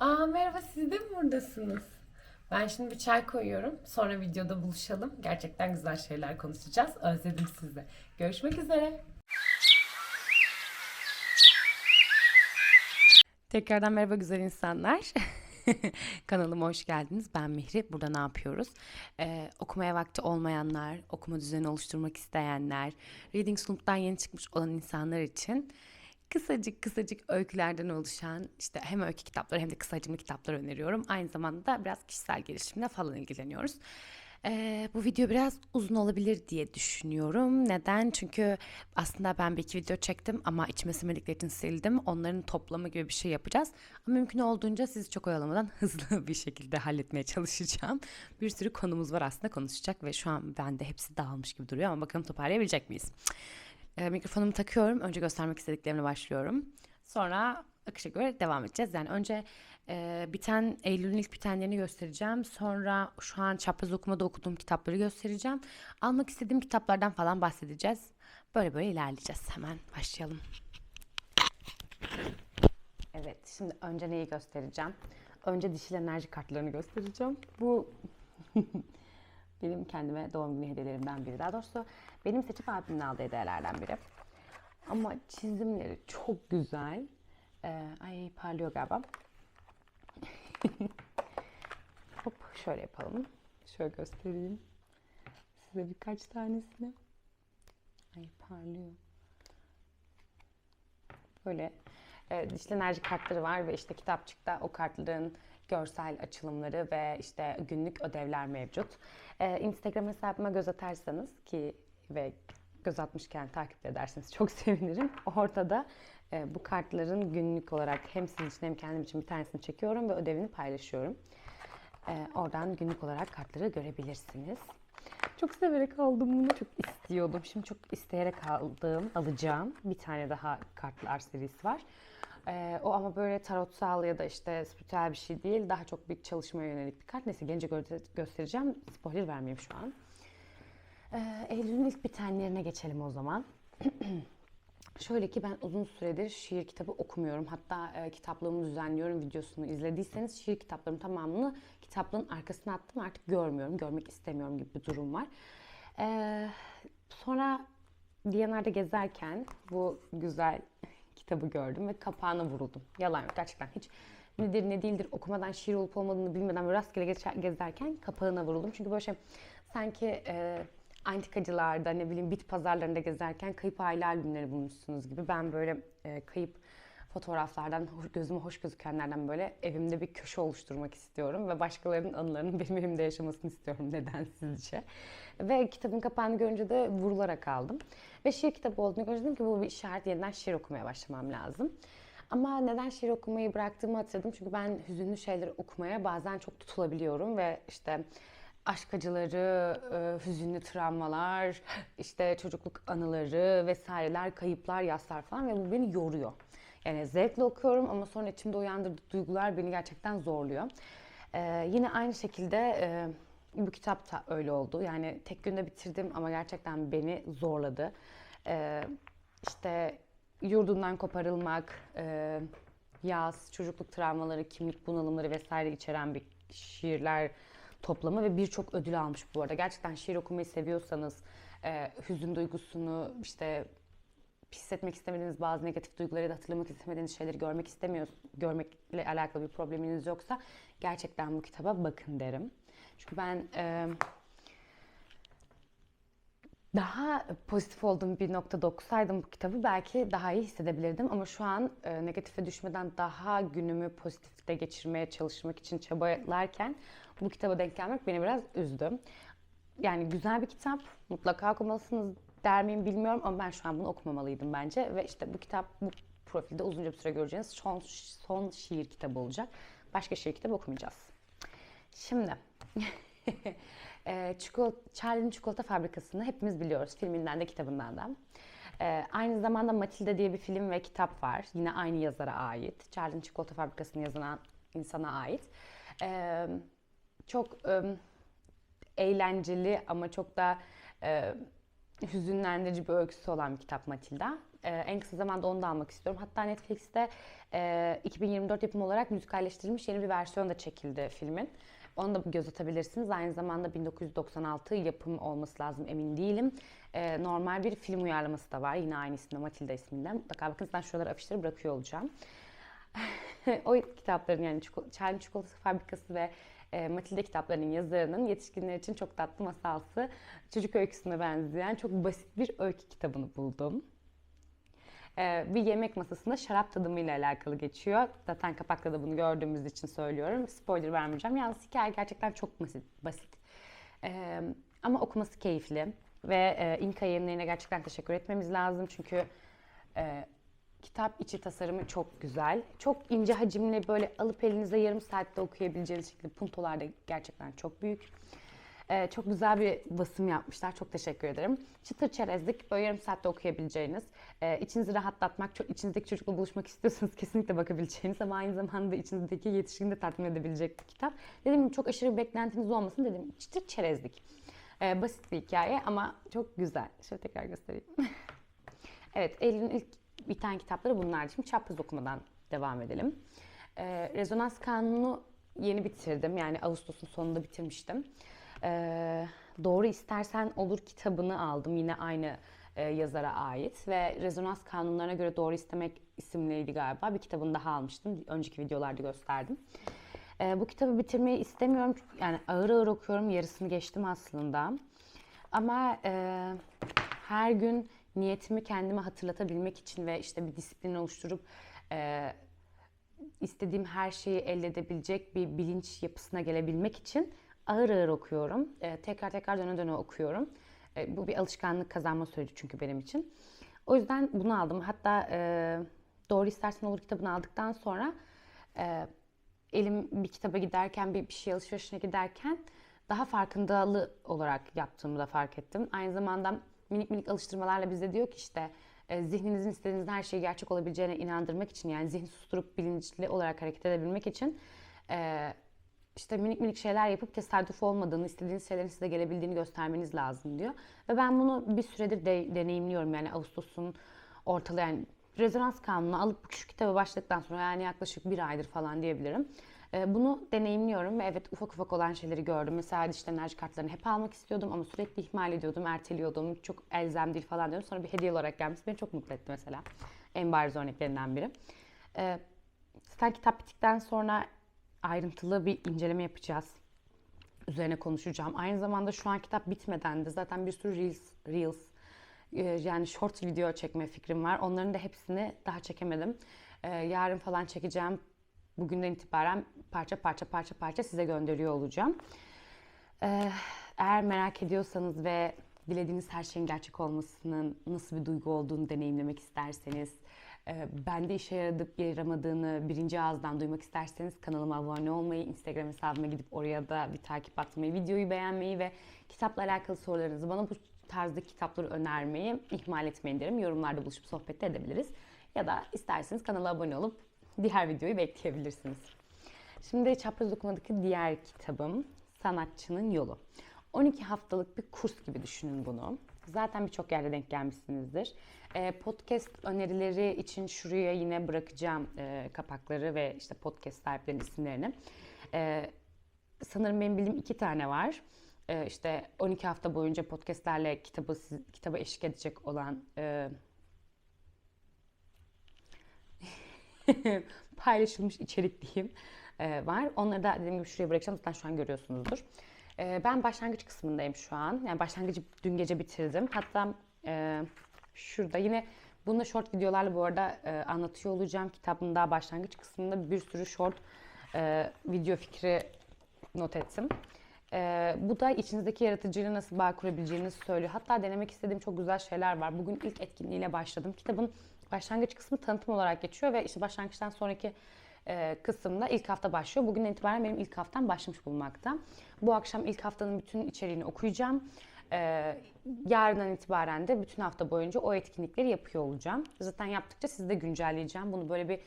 Aa merhaba siz de mi buradasınız? Ben şimdi bir çay koyuyorum. Sonra videoda buluşalım. Gerçekten güzel şeyler konuşacağız. Özledim sizi. Görüşmek üzere. Tekrardan merhaba güzel insanlar. Kanalıma hoş geldiniz. Ben Mihri. Burada ne yapıyoruz? Ee, okumaya vakti olmayanlar, okuma düzeni oluşturmak isteyenler, Reading Sloop'tan yeni çıkmış olan insanlar için kısacık kısacık öykülerden oluşan işte hem öykü kitapları hem de kısa hacimli kitaplar öneriyorum. Aynı zamanda da biraz kişisel gelişimle falan ilgileniyoruz. Ee, bu video biraz uzun olabilir diye düşünüyorum. Neden? Çünkü aslında ben bir iki video çektim ama içime sinmedikleri için sildim. Onların toplamı gibi bir şey yapacağız. Ama mümkün olduğunca sizi çok oyalamadan hızlı bir şekilde halletmeye çalışacağım. Bir sürü konumuz var aslında konuşacak ve şu an bende hepsi dağılmış gibi duruyor ama bakalım toparlayabilecek miyiz? E, mikrofonumu takıyorum. Önce göstermek istediklerimle başlıyorum. Sonra akışa göre devam edeceğiz. Yani önce e, biten Eylül'ün ilk bitenlerini göstereceğim. Sonra şu an çapraz okumada okuduğum kitapları göstereceğim. Almak istediğim kitaplardan falan bahsedeceğiz. Böyle böyle ilerleyeceğiz. Hemen başlayalım. Evet, şimdi önce neyi göstereceğim? Önce dişil enerji kartlarını göstereceğim. Bu benim kendime doğum günü hediyelerimden biri. Daha doğrusu benim seçip abimin aldığı hediyelerden biri. Ama çizimleri çok güzel. Ee, ay parlıyor galiba. Hop şöyle yapalım. Şöyle göstereyim. Size birkaç tanesini. Ay parlıyor. Böyle e, dişli enerji kartları var ve işte kitapçıkta o kartların görsel açılımları ve işte günlük ödevler mevcut. E, Instagram hesabıma göz atarsanız ki ve göz atmışken takip ederseniz çok sevinirim. Ortada e, bu kartların günlük olarak hem sizin için hem kendim için bir tanesini çekiyorum ve ödevini paylaşıyorum. E, oradan günlük olarak kartları görebilirsiniz. Çok severek aldım bunu. Çok istiyordum. Şimdi çok isteyerek aldığım, alacağım bir tane daha kartlar serisi var. Ee, o ama böyle tarotsal ya da işte spiritüel bir şey değil. Daha çok bir çalışmaya yönelik bir kart. Neyse gelince gö- göstereceğim. Spoiler vermeyeyim şu an. Ee, Eylül'ün ilk bitenlerine geçelim o zaman. Şöyle ki ben uzun süredir şiir kitabı okumuyorum. Hatta e, kitaplığımı düzenliyorum videosunu izlediyseniz şiir kitaplarımın tamamını kitaplığın arkasına attım. Artık görmüyorum, görmek istemiyorum gibi bir durum var. Ee, sonra Diyanar'da gezerken bu güzel kitabı gördüm ve kapağına vuruldum. Yalan yok gerçekten hiç nedir ne değildir okumadan şiir olup olmadığını bilmeden böyle rastgele geçer- gezerken kapağına vuruldum. Çünkü böyle şey sanki e, antikacılarda ne bileyim bit pazarlarında gezerken kayıp aile albümleri bulmuşsunuz gibi. Ben böyle e, kayıp fotoğraflardan gözüme hoş gözükenlerden böyle evimde bir köşe oluşturmak istiyorum ve başkalarının anılarının benim evimde yaşamasını istiyorum neden sizce. Ve kitabın kapağını görünce de vurularak aldım. Ve şiir kitabı olduğunu görünce dedim ki bu bir işaret yeniden şiir okumaya başlamam lazım. Ama neden şiir okumayı bıraktığımı hatırladım. Çünkü ben hüzünlü şeyleri okumaya bazen çok tutulabiliyorum ve işte aşk acıları, e, hüzünlü travmalar, işte çocukluk anıları vesaireler, kayıplar, yaslar falan ve bu beni yoruyor. Yani zevkle okuyorum ama sonra içimde uyandırdığı duygular beni gerçekten zorluyor. Ee, yine aynı şekilde e, bu kitap da öyle oldu. Yani tek günde bitirdim ama gerçekten beni zorladı. Ee, işte yurdundan koparılmak, e, yaz, çocukluk travmaları, kimlik bunalımları vesaire içeren bir şiirler toplamı ve birçok ödül almış bu arada. Gerçekten şiir okumayı seviyorsanız, e, hüzün duygusunu işte hissetmek istemediğiniz bazı negatif duyguları da hatırlamak istemediğiniz şeyleri görmek istemiyor, görmekle alakalı bir probleminiz yoksa gerçekten bu kitaba bakın derim. Çünkü ben e, daha pozitif olduğum bir noktada okusaydım bu kitabı belki daha iyi hissedebilirdim. Ama şu an e, negatife düşmeden daha günümü pozitifte geçirmeye çalışmak için çabalarken bu kitaba denk gelmek beni biraz üzdü. Yani güzel bir kitap, mutlaka okumalısınız der miyim bilmiyorum ama ben şu an bunu okumamalıydım bence. Ve işte bu kitap bu profilde uzunca bir süre göreceğiniz son, son şiir kitabı olacak. Başka şiir kitabı okumayacağız. Şimdi e, çikolata, Charlie'nin Çikolata Fabrikası'nı hepimiz biliyoruz filminden de kitabından da. E, aynı zamanda Matilda diye bir film ve kitap var. Yine aynı yazara ait. Charlie'nin Çikolata Fabrikası'nı yazan insana ait. E, çok e, eğlenceli ama çok da e, hüzünlendirici bir öyküsü olan bir kitap Matilda. Ee, en kısa zamanda onu da almak istiyorum. Hatta Netflix'te e, 2024 yapım olarak müzikalleştirilmiş yeni bir versiyon da çekildi filmin. Onu da göz atabilirsiniz. Aynı zamanda 1996 yapım olması lazım emin değilim. Ee, normal bir film uyarlaması da var. Yine aynı isimde Matilda isminden. Mutlaka bakın ben şuralara afişleri bırakıyor olacağım. o kitapların yani Charlie Çikolatası Fabrikası ve e, Matilda kitaplarının yazarının yetişkinler için çok tatlı masalsı, çocuk öyküsüne benzeyen çok basit bir öykü kitabını buldum. Ee, bir yemek masasında şarap tadımıyla alakalı geçiyor. Zaten kapakta da bunu gördüğümüz için söylüyorum. Spoiler vermeyeceğim. Yalnız hikaye gerçekten çok basit. basit. Ee, ama okuması keyifli. Ve e, İnka yayınlarına gerçekten teşekkür etmemiz lazım. Çünkü e, kitap içi tasarımı çok güzel. Çok ince hacimli böyle alıp elinize yarım saatte okuyabileceğiniz şekilde puntolar da gerçekten çok büyük. Ee, çok güzel bir basım yapmışlar. Çok teşekkür ederim. Çıtır çerezlik, böyle yarım saatte okuyabileceğiniz, e, içinizi rahatlatmak, çok, içinizdeki çocukla buluşmak istiyorsanız kesinlikle bakabileceğiniz ama aynı zamanda içinizdeki yetişkini de tatmin edebilecek bir kitap. Dediğim gibi çok aşırı bir beklentiniz olmasın dedim. Çıtır çerezlik. Ee, basit bir hikaye ama çok güzel. Şöyle tekrar göstereyim. evet, Eylül'ün ilk biten kitapları bunlar. Şimdi çapraz okumadan devam edelim. Ee, Rezonans Kanunu yeni bitirdim. Yani Ağustos'un sonunda bitirmiştim. Ee, Doğru İstersen Olur kitabını aldım. Yine aynı e, yazara ait. Ve Rezonans Kanunlarına göre Doğru İstemek isimliydi galiba. Bir kitabını daha almıştım. Önceki videolarda gösterdim. Ee, bu kitabı bitirmeyi istemiyorum. Yani ağır ağır okuyorum. Yarısını geçtim aslında. Ama e, her gün niyetimi kendime hatırlatabilmek için ve işte bir disiplin oluşturup e, istediğim her şeyi elde edebilecek bir bilinç yapısına gelebilmek için ağır ağır okuyorum. E, tekrar tekrar döne döne okuyorum. E, bu bir alışkanlık kazanma süreci çünkü benim için. O yüzden bunu aldım. Hatta e, Doğru İstersen Olur kitabını aldıktan sonra e, elim bir kitaba giderken, bir, bir şey alışverişine giderken daha farkındalı olarak yaptığımı da fark ettim. Aynı zamanda minik minik alıştırmalarla bize diyor ki işte e, zihninizin istediğiniz her şeyi gerçek olabileceğine inandırmak için yani zihni susturup bilinçli olarak hareket edebilmek için e, işte minik minik şeyler yapıp tesadüf olmadığını, istediğiniz şeylerin size gelebildiğini göstermeniz lazım diyor. Ve ben bunu bir süredir de, deneyimliyorum yani Ağustos'un ortalı yani rezonans kanunu alıp şu kitabı başladıktan sonra yani yaklaşık bir aydır falan diyebilirim. Ee, Bunu deneyimliyorum ve evet ufak ufak olan şeyleri gördüm. Mesela işte enerji kartlarını hep almak istiyordum ama sürekli ihmal ediyordum, erteliyordum. Çok elzem değil falan diyorum. Sonra bir hediye olarak gelmesi beni çok mutlu etti mesela. En bariz örneklerinden biri. Ee, Zaten kitap bittikten sonra ayrıntılı bir inceleme yapacağız. Üzerine konuşacağım. Aynı zamanda şu an kitap bitmeden de zaten bir sürü Reels, Reels e, yani short video çekme fikrim var. Onların da hepsini daha çekemedim. Ee, Yarın falan çekeceğim. Bugünden itibaren parça parça parça parça size gönderiyor olacağım. Ee, Eğer merak ediyorsanız ve dilediğiniz her şeyin gerçek olmasının nasıl bir duygu olduğunu deneyimlemek isterseniz, e, bende işe yaradıp yaramadığını birinci ağızdan duymak isterseniz kanalıma abone olmayı, Instagram hesabıma gidip oraya da bir takip atmayı, videoyu beğenmeyi ve kitapla alakalı sorularınızı bana bu tarzda kitapları önermeyi ihmal etmeyin derim. Yorumlarda buluşup sohbet de edebiliriz. Ya da isterseniz kanala abone olup diğer videoyu bekleyebilirsiniz. Şimdi Çapraz Okumadaki diğer kitabım Sanatçının Yolu. 12 haftalık bir kurs gibi düşünün bunu. Zaten birçok yerde denk gelmişsinizdir. Ee, podcast önerileri için şuraya yine bırakacağım e, kapakları ve işte podcast sahiplerinin isimlerini. Ee, sanırım benim bildiğim iki tane var. Ee, işte 12 hafta boyunca podcastlerle kitabı, kitaba eşlik edecek olan e, paylaşılmış içerik diyeyim e, var. Onları da dediğim gibi şuraya bırakacağım. Zaten şu an görüyorsunuzdur. E, ben başlangıç kısmındayım şu an. Yani başlangıcı dün gece bitirdim. Hatta e, şurada yine bunu da short videolarla bu arada anlatıyor olacağım. Kitabın daha başlangıç kısmında bir sürü short video fikri not ettim. E, bu da içinizdeki yaratıcıyla nasıl bağ kurabileceğinizi söylüyor. Hatta denemek istediğim çok güzel şeyler var. Bugün ilk etkinliğiyle başladım. Kitabın başlangıç kısmı tanıtım olarak geçiyor ve işte başlangıçtan sonraki e, kısımda ilk hafta başlıyor. Bugünden itibaren benim ilk haftam başlamış bulunmakta. Bu akşam ilk haftanın bütün içeriğini okuyacağım. E, yarından itibaren de bütün hafta boyunca o etkinlikleri yapıyor olacağım. Zaten yaptıkça sizi de güncelleyeceğim. Bunu böyle bir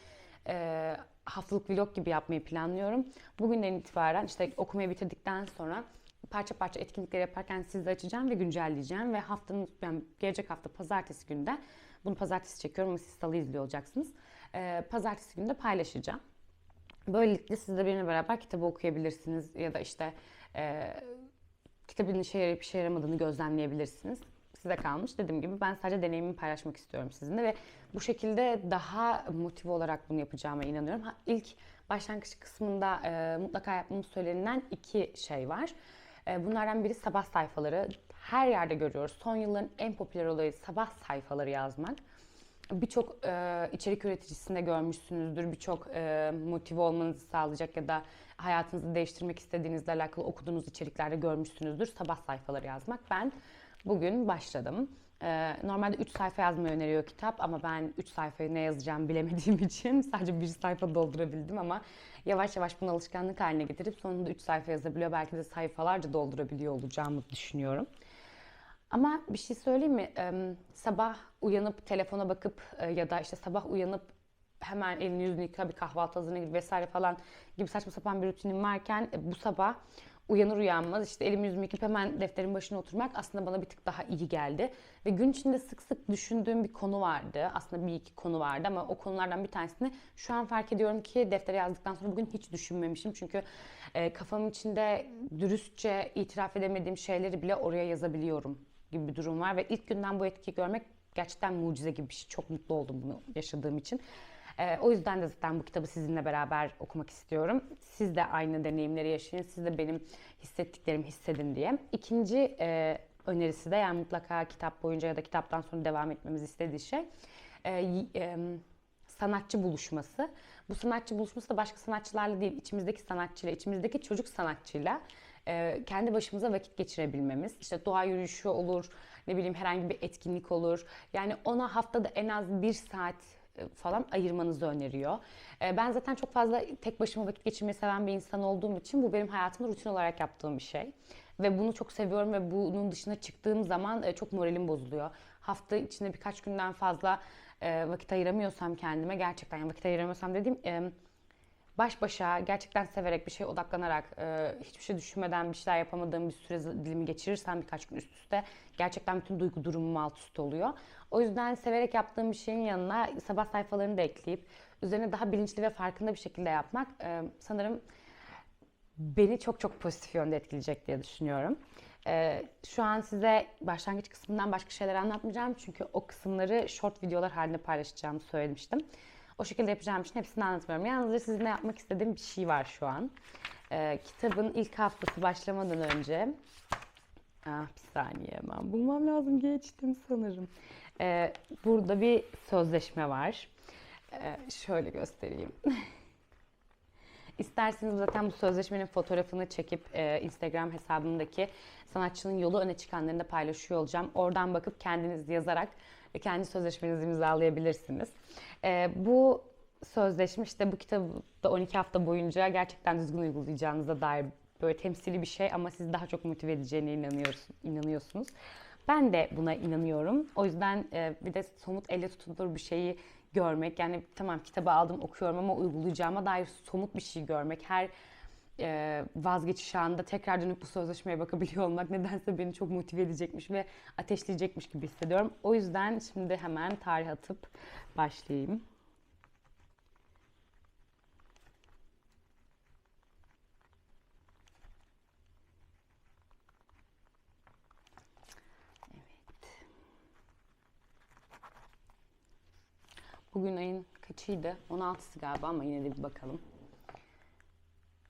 e, haftalık vlog gibi yapmayı planlıyorum. Bugünden itibaren işte okumayı bitirdikten sonra parça parça etkinlikleri yaparken sizi açacağım ve güncelleyeceğim ve haftanın yani gelecek hafta pazartesi günde Bunu pazartesi çekiyorum ama siz salı izliyor olacaksınız. Ee, pazartesi günü de paylaşacağım. Böylelikle siz de benimle beraber kitabı okuyabilirsiniz ya da işte e, kitabın işe yarayıp işe yaramadığını gözlemleyebilirsiniz. Size kalmış. Dediğim gibi ben sadece deneyimimi paylaşmak istiyorum sizinle ve bu şekilde daha motive olarak bunu yapacağıma inanıyorum. Ha, ilk başlangıç kısmında e, mutlaka yapmamız söylenilen iki şey var. E, bunlardan biri sabah sayfaları. Her yerde görüyoruz. Son yılların en popüler olayı sabah sayfaları yazmak birçok e, içerik üreticisinde görmüşsünüzdür. Birçok e, motive olmanızı sağlayacak ya da hayatınızı değiştirmek istediğinizle alakalı okuduğunuz içeriklerde görmüşsünüzdür. Sabah sayfaları yazmak. Ben bugün başladım. E, normalde 3 sayfa yazmayı öneriyor kitap ama ben 3 sayfayı ne yazacağım bilemediğim için sadece bir sayfa doldurabildim ama yavaş yavaş bunu alışkanlık haline getirip sonunda 3 sayfa yazabiliyor. Belki de sayfalarca doldurabiliyor olacağımı düşünüyorum. Ama bir şey söyleyeyim mi? Ee, sabah uyanıp telefona bakıp e, ya da işte sabah uyanıp hemen elini yüzünü yıka bir kahvaltı hazırına vesaire falan gibi saçma sapan bir rutinim varken e, bu sabah uyanır uyanmaz işte elimi yüzümü yıkayıp hemen defterin başına oturmak aslında bana bir tık daha iyi geldi. Ve gün içinde sık sık düşündüğüm bir konu vardı. Aslında bir iki konu vardı ama o konulardan bir tanesini şu an fark ediyorum ki deftere yazdıktan sonra bugün hiç düşünmemişim. Çünkü e, kafamın içinde dürüstçe itiraf edemediğim şeyleri bile oraya yazabiliyorum gibi bir durum var ve ilk günden bu etkiyi görmek gerçekten mucize gibi bir şey. Çok mutlu oldum bunu yaşadığım için. Ee, o yüzden de zaten bu kitabı sizinle beraber okumak istiyorum. Siz de aynı deneyimleri yaşayın. Siz de benim hissettiklerimi hissedin diye. İkinci e, önerisi de yani mutlaka kitap boyunca ya da kitaptan sonra devam etmemiz istediği şey e, e, sanatçı buluşması. Bu sanatçı buluşması da başka sanatçılarla değil, içimizdeki sanatçıyla, içimizdeki çocuk sanatçıyla e, kendi başımıza vakit geçirebilmemiz. İşte doğa yürüyüşü olur, ne bileyim herhangi bir etkinlik olur. Yani ona haftada en az bir saat e, falan ayırmanızı öneriyor. E, ben zaten çok fazla tek başıma vakit geçirmeyi seven bir insan olduğum için bu benim hayatımda rutin olarak yaptığım bir şey. Ve bunu çok seviyorum ve bunun dışına çıktığım zaman çok moralim bozuluyor. Hafta içinde birkaç günden fazla vakit ayıramıyorsam kendime gerçekten yani vakit ayıramıyorsam dediğim baş başa gerçekten severek bir şeye odaklanarak e, hiçbir şey düşünmeden bir şeyler yapamadığım bir süre dilimi geçirirsem birkaç gün üst üste gerçekten bütün duygu durumum alt üst oluyor. O yüzden severek yaptığım bir şeyin yanına sabah sayfalarını da ekleyip üzerine daha bilinçli ve farkında bir şekilde yapmak e, sanırım beni çok çok pozitif yönde etkileyecek diye düşünüyorum. Ee, şu an size başlangıç kısmından başka şeyler anlatmayacağım çünkü o kısımları short videolar halinde paylaşacağımı söylemiştim. O şekilde yapacağım için hepsini anlatmıyorum. Yalnızca sizinle yapmak istediğim bir şey var şu an. Ee, kitabın ilk haftası başlamadan önce Ah bir saniye hemen bulmam lazım geçtim sanırım. Ee, burada bir sözleşme var. Ee, şöyle göstereyim. İsterseniz zaten bu sözleşmenin fotoğrafını çekip e, Instagram hesabımdaki sanatçının yolu öne çıkanlarını da paylaşıyor olacağım. Oradan bakıp kendiniz yazarak kendi sözleşmenizi imzalayabilirsiniz. E, bu sözleşme işte bu kitabı da 12 hafta boyunca gerçekten düzgün uygulayacağınıza dair böyle temsili bir şey ama sizi daha çok motive edeceğine inanıyorsun, inanıyorsunuz. Ben de buna inanıyorum. O yüzden e, bir de somut elle tutulur bir şeyi görmek. Yani tamam kitabı aldım okuyorum ama uygulayacağıma dair somut bir şey görmek. Her e, vazgeçiş anında tekrar dönüp bu sözleşmeye bakabiliyor olmak nedense beni çok motive edecekmiş ve ateşleyecekmiş gibi hissediyorum. O yüzden şimdi hemen tarih atıp başlayayım. Bugün ayın kaçıydı? 16'sı galiba ama yine de bir bakalım.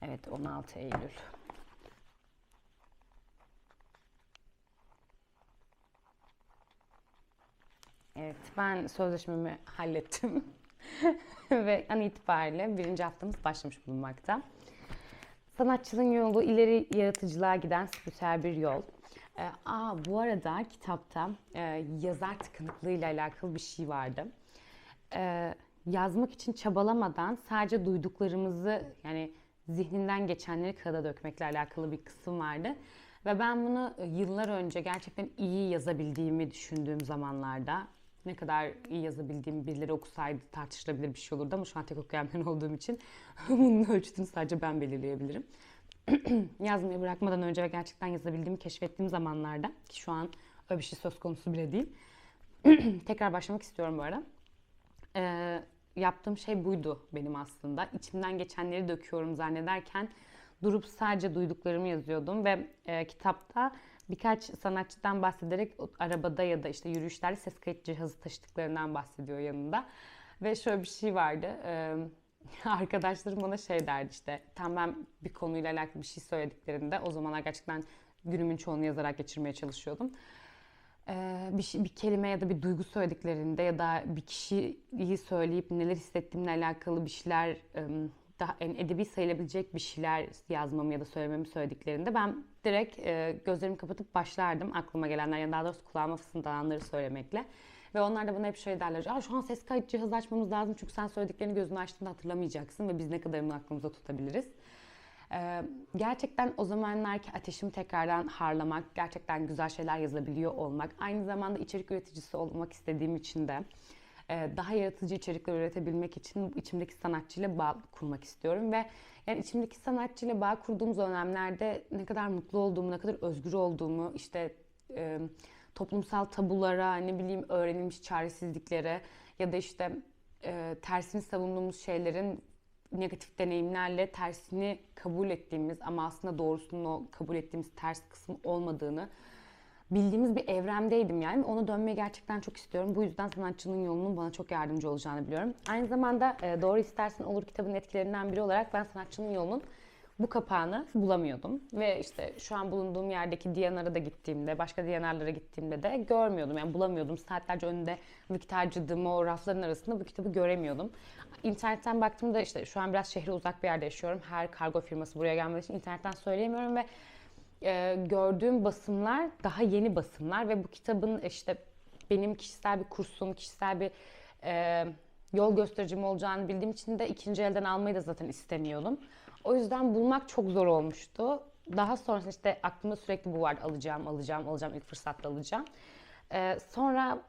Evet 16 Eylül. Evet ben sözleşmemi hallettim. Ve an itibariyle birinci haftamız başlamış bulunmakta. Sanatçının yolu ileri yaratıcılığa giden spiritüel bir yol. Ee, aa, bu arada kitapta e, yazar tıkanıklığıyla alakalı bir şey vardı. Ee, yazmak için çabalamadan sadece duyduklarımızı yani zihninden geçenleri kağıda dökmekle alakalı bir kısım vardı. Ve ben bunu e, yıllar önce gerçekten iyi yazabildiğimi düşündüğüm zamanlarda ne kadar iyi yazabildiğimi birileri okusaydı tartışılabilir bir şey olurdu ama şu an tek okuyan ben olduğum için bunun ölçütünü sadece ben belirleyebilirim. Yazmayı bırakmadan önce ve gerçekten yazabildiğimi keşfettiğim zamanlarda ki şu an öyle bir şey söz konusu bile değil. tekrar başlamak istiyorum bu ara. Ee, yaptığım şey buydu benim aslında. İçimden geçenleri döküyorum zannederken durup sadece duyduklarımı yazıyordum ve e, kitapta birkaç sanatçıdan bahsederek arabada ya da işte yürüyüşlerde ses kayıt cihazı taşıdıklarından bahsediyor yanında. Ve şöyle bir şey vardı. E, arkadaşlarım bana şey derdi işte tam ben bir konuyla alakalı bir şey söylediklerinde o zamanlar gerçekten günümün çoğunu yazarak geçirmeye çalışıyordum. Ee, bir, şey, bir kelime ya da bir duygu söylediklerinde ya da bir kişiyi söyleyip neler hissettiğimle alakalı bir şeyler daha en edebi sayılabilecek bir şeyler yazmamı ya da söylememi söylediklerinde ben direkt e, gözlerimi kapatıp başlardım aklıma gelenler ya daha doğrusu kulağıma fısıldananları söylemekle. Ve onlar da bana hep şey derler. Aa, şu an ses kayıt cihazı açmamız lazım çünkü sen söylediklerini gözünü açtığında hatırlamayacaksın ve biz ne kadarını aklımıza tutabiliriz. Gerçekten o zamanlarki ateşimi tekrardan harlamak, gerçekten güzel şeyler yazabiliyor olmak, aynı zamanda içerik üreticisi olmak istediğim için de daha yaratıcı içerikler üretebilmek için içimdeki sanatçıyla bağ kurmak istiyorum ve yani içimdeki sanatçıyla bağ kurduğum dönemlerde ne kadar mutlu olduğumu, ne kadar özgür olduğumu, işte e, toplumsal tabulara, ne bileyim öğrenilmiş çaresizliklere ya da işte e, tersini savunduğumuz şeylerin negatif deneyimlerle tersini kabul ettiğimiz ama aslında doğrusunu kabul ettiğimiz ters kısım olmadığını bildiğimiz bir evrendeydim yani. Ona dönmeyi gerçekten çok istiyorum. Bu yüzden sanatçının yolunun bana çok yardımcı olacağını biliyorum. Aynı zamanda e, Doğru İstersen Olur kitabının etkilerinden biri olarak ben sanatçının yolunun bu kapağını bulamıyordum. Ve işte şu an bulunduğum yerdeki Diyanar'a da gittiğimde, başka Diyanar'lara gittiğimde de görmüyordum. Yani bulamıyordum. Saatlerce önünde vakit harcadığım o rafların arasında bu kitabı göremiyordum. İnternetten baktığımda işte şu an biraz şehre uzak bir yerde yaşıyorum. Her kargo firması buraya gelmediği için internetten söyleyemiyorum ve e, gördüğüm basımlar daha yeni basımlar ve bu kitabın işte benim kişisel bir kursum, kişisel bir e, yol göstericim olacağını bildiğim için de ikinci elden almayı da zaten istemiyordum. O yüzden bulmak çok zor olmuştu. Daha sonrasında işte aklımda sürekli bu vardı. Alacağım, alacağım, alacağım. ilk fırsatta alacağım. Ee, sonra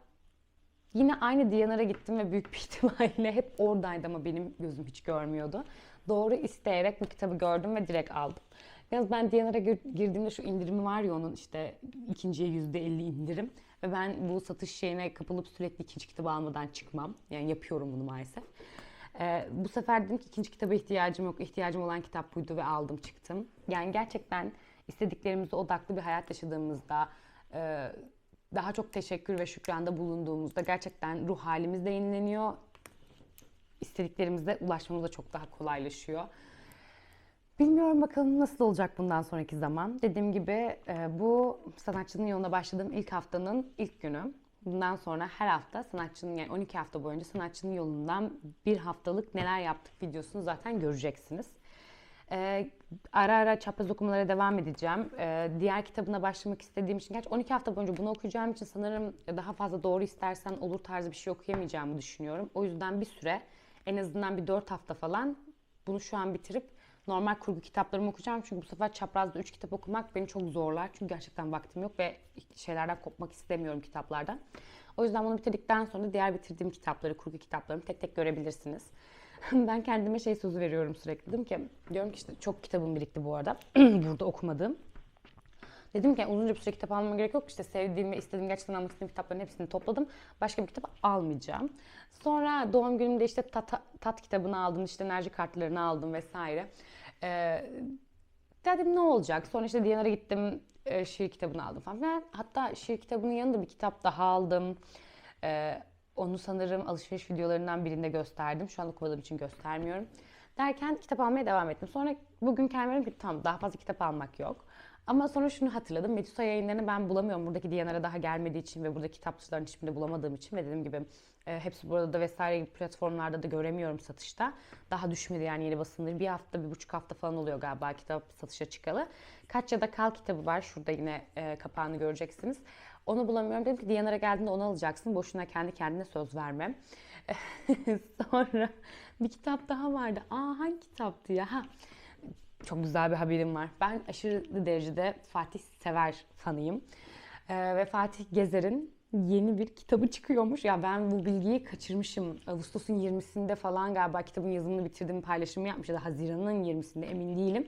yine aynı Diyanar'a gittim ve büyük bir ihtimalle hep oradaydı ama benim gözüm hiç görmüyordu. Doğru isteyerek bu kitabı gördüm ve direkt aldım. Yalnız ben Diyanar'a girdiğimde şu indirimi var ya onun işte ikinciye yüzde elli indirim. Ve ben bu satış şeyine kapılıp sürekli ikinci kitabı almadan çıkmam. Yani yapıyorum bunu maalesef. Ee, bu sefer dedim ki ikinci kitaba ihtiyacım yok. İhtiyacım olan kitap buydu ve aldım çıktım. Yani gerçekten istediklerimize odaklı bir hayat yaşadığımızda, e, daha çok teşekkür ve şükranda bulunduğumuzda gerçekten ruh halimiz de yenileniyor. İstediklerimize ulaşmamız da çok daha kolaylaşıyor. Bilmiyorum bakalım nasıl olacak bundan sonraki zaman. Dediğim gibi e, bu sanatçının yoluna başladığım ilk haftanın ilk günü. Bundan sonra her hafta sanatçının yani 12 hafta boyunca sanatçının yolundan bir haftalık neler yaptık videosunu zaten göreceksiniz. Ee, ara ara çapraz okumalara devam edeceğim. Ee, diğer kitabına başlamak istediğim için, gerçi 12 hafta boyunca bunu okuyacağım için sanırım daha fazla doğru istersen olur tarzı bir şey okuyamayacağımı düşünüyorum. O yüzden bir süre, en azından bir 4 hafta falan bunu şu an bitirip normal kurgu kitaplarımı okuyacağım. Çünkü bu sefer çaprazda 3 kitap okumak beni çok zorlar. Çünkü gerçekten vaktim yok ve şeylerden kopmak istemiyorum kitaplardan. O yüzden bunu bitirdikten sonra diğer bitirdiğim kitapları, kurgu kitaplarımı tek tek görebilirsiniz. ben kendime şey sözü veriyorum sürekli. Dedim ki, diyorum ki işte çok kitabım birikti bu arada. burada okumadığım. Dedim ki uzunca bir süre kitap almama gerek yok. İşte sevdiğim ve istediğim gerçekten almak istediğim kitapların hepsini topladım. Başka bir kitap almayacağım. Sonra doğum günümde işte tat, tat kitabını aldım, işte enerji kartlarını aldım vesaire. Ee, dedim ne olacak? Sonra işte Diyanar'a gittim, e, şiir kitabını aldım falan. Ve hatta şiir kitabının yanında bir kitap daha aldım. Ee, onu sanırım alışveriş videolarından birinde gösterdim. Şu an okumadığım için göstermiyorum. Derken kitap almaya devam ettim. Sonra bugün kendime dedim ki tamam daha fazla kitap almak yok. Ama sonra şunu hatırladım. Medusa yayınlarını ben bulamıyorum. Buradaki Diyanar'a daha gelmediği için ve burada kitapçıların hiçbirinde bulamadığım için ve dediğim gibi e, hepsi burada da vesaire gibi platformlarda da göremiyorum satışta. Daha düşmedi yani yeni basınları. Bir hafta, bir buçuk hafta falan oluyor galiba kitap satışa çıkalı. Kaç ya da Kal kitabı var. Şurada yine e, kapağını göreceksiniz. Onu bulamıyorum. Dedim ki Diyanar'a geldiğinde onu alacaksın. Boşuna kendi kendine söz vermem. Sonra bir kitap daha vardı. Aa hangi kitaptı ya? Ha, çok güzel bir haberim var. Ben aşırı derecede Fatih Sever fanıyım. Ee, ve Fatih Gezer'in yeni bir kitabı çıkıyormuş. Ya ben bu bilgiyi kaçırmışım. Ağustos'un 20'sinde falan galiba kitabın yazımını bitirdim paylaşımı yapmış ya da Haziran'ın 20'sinde emin değilim.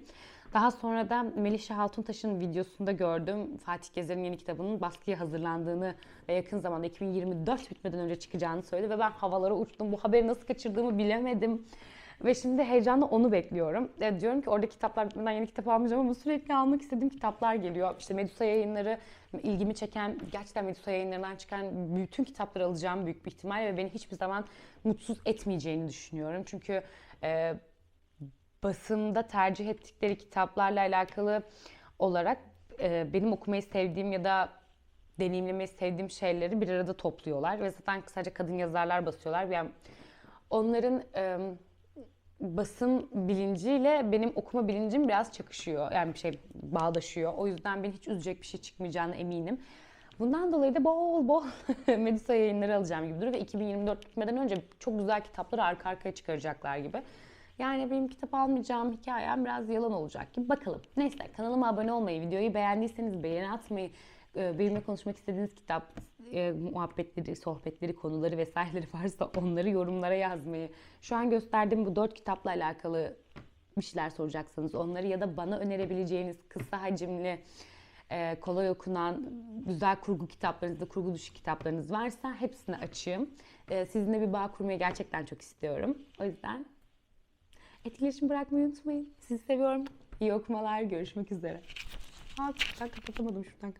Daha sonra da Melih Altuntaş'ın videosunda gördüm. Fatih Gezer'in yeni kitabının baskıya hazırlandığını ve yakın zamanda 2024 bitmeden önce çıkacağını söyledi ve ben havalara uçtum. Bu haberi nasıl kaçırdığımı bilemedim. Ve şimdi heyecanla onu bekliyorum. E, diyorum ki orada kitaplar bitmeden yeni kitap almayacağım ama sürekli almak istediğim kitaplar geliyor. İşte Medusa yayınları ilgimi çeken, gerçekten Medusa yayınlarından çıkan bütün kitapları alacağım büyük bir ihtimalle ve beni hiçbir zaman mutsuz etmeyeceğini düşünüyorum. Çünkü e, basında tercih ettikleri kitaplarla alakalı olarak e, benim okumayı sevdiğim ya da deneyimlemeyi sevdiğim şeyleri bir arada topluyorlar ve zaten sadece kadın yazarlar basıyorlar. Yani onların e, basın bilinciyle benim okuma bilincim biraz çakışıyor. Yani bir şey bağdaşıyor. O yüzden beni hiç üzecek bir şey çıkmayacağına eminim. Bundan dolayı da bol bol Medusa yayınları alacağım gibi duruyor ve 2024 bitmeden önce çok güzel kitapları arka arkaya çıkaracaklar gibi. Yani benim kitap almayacağım hikayem biraz yalan olacak gibi. Bakalım. Neyse kanalıma abone olmayı, videoyu beğendiyseniz beğeni atmayı, benimle konuşmak istediğiniz kitap e, muhabbetleri, sohbetleri, konuları vesaireleri varsa onları yorumlara yazmayı. Şu an gösterdiğim bu dört kitapla alakalı bir şeyler soracaksanız onları ya da bana önerebileceğiniz kısa hacimli, e, kolay okunan, güzel kurgu kitaplarınız da kurgu dışı kitaplarınız varsa hepsini açığım. E, Sizinle bir bağ kurmayı gerçekten çok istiyorum. O yüzden etkileşim bırakmayı unutmayın. Sizi seviyorum. İyi okumalar. Görüşmek üzere. Aa, ben kapatamadım şuradan.